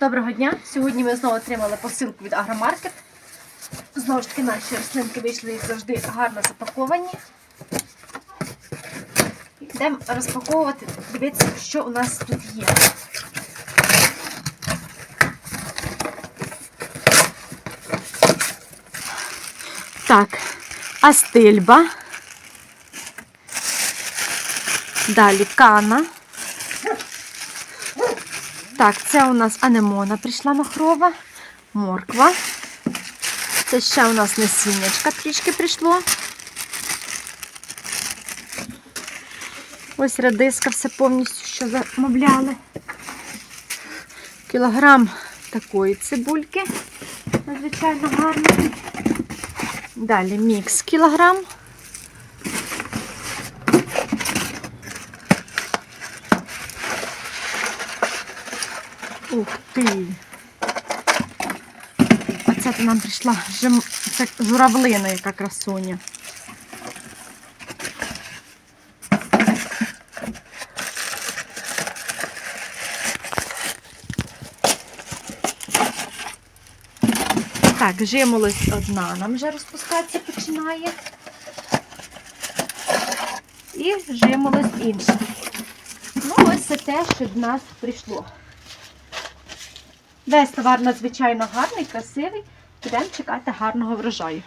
Доброго дня! Сьогодні ми знову отримали посилку від Агромаркет. Знову ж таки, наші рослинки вийшли як завжди гарно запаковані. Йдемо розпаковувати, дивитися, що у нас тут є. Так, астильба. Далі кана. Так, це у нас анемона прийшла махрова, морква. Це ще у нас насіннячка трішки прийшло. Ось радиска все повністю що замовляли. Кілограм такої цибульки. Надзвичайно гарно. Далі мікс кілограм. Ух ти! А то нам прийшла жим... це журавлина, яка красуня. Так, жимолость одна нам вже розпускатися починає. І жимолость інша. Ну, ось це те, що до нас прийшло. Весь товар надзвичайно гарний, красивий. Будемо чекати гарного врожаю.